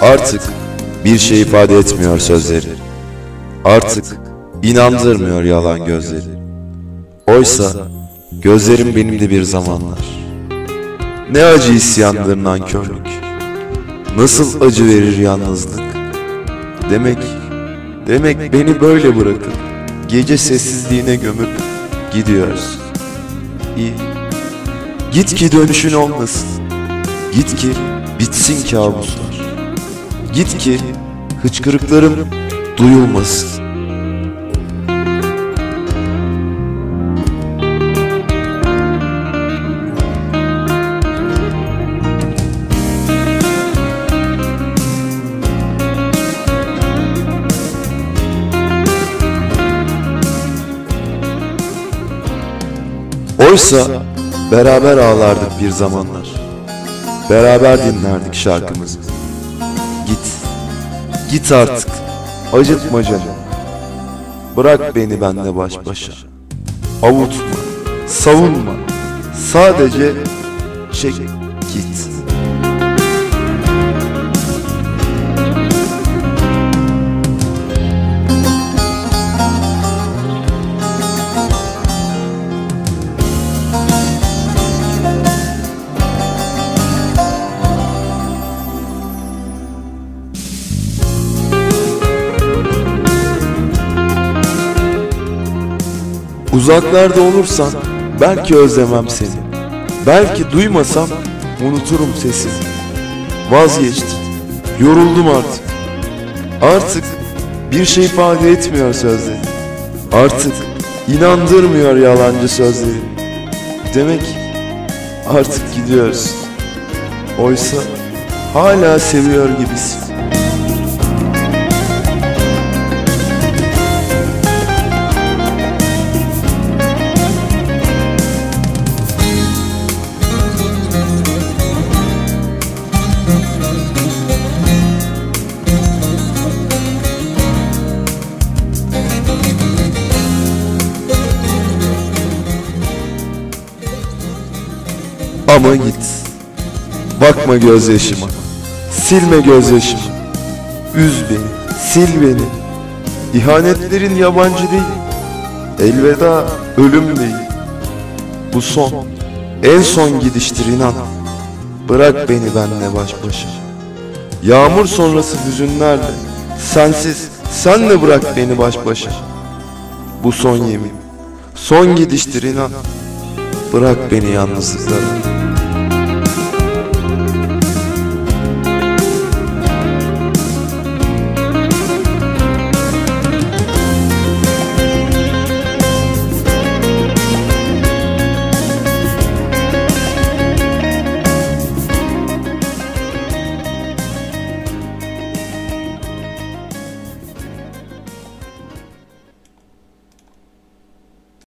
Artık bir şey ifade etmiyor sözleri. Artık inandırmıyor yalan gözleri. Oysa gözlerim benim de bir zamanlar. Ne acı isyandır nankörlük. Nasıl acı verir yalnızlık. Demek, demek beni böyle bırakıp gece sessizliğine gömüp gidiyoruz. İyi. Git ki dönüşün olmasın. Git ki bitsin kabuslar. Git ki hıçkırıklarım duyulmasın. Oysa beraber ağlardık bir zamanlar. Beraber dinlerdik şarkımızı. Git, artık, acıtma canım. Bırak beni benle baş başa. Avutma, savunma, sadece çek git. Uzaklarda olursan belki özlemem seni. Belki duymasam unuturum sesini. Vazgeçtim. Yoruldum artık. Artık bir şey ifade etmiyor sözleri. Artık inandırmıyor yalancı sözleri. Demek artık gidiyoruz. Oysa hala seviyor gibisin. Ama git. Bakma gözyaşıma. Silme gözyaşımı. Üz beni. Sil beni. İhanetlerin yabancı değil. Elveda ölüm değil. Bu son. En son gidiştir inan. Bırak beni benle baş başa. Yağmur sonrası hüzünlerle. Sensiz senle bırak beni baş başa. Bu son yemin. Son gidiştir inan. Bırak beni yalnızlıklara.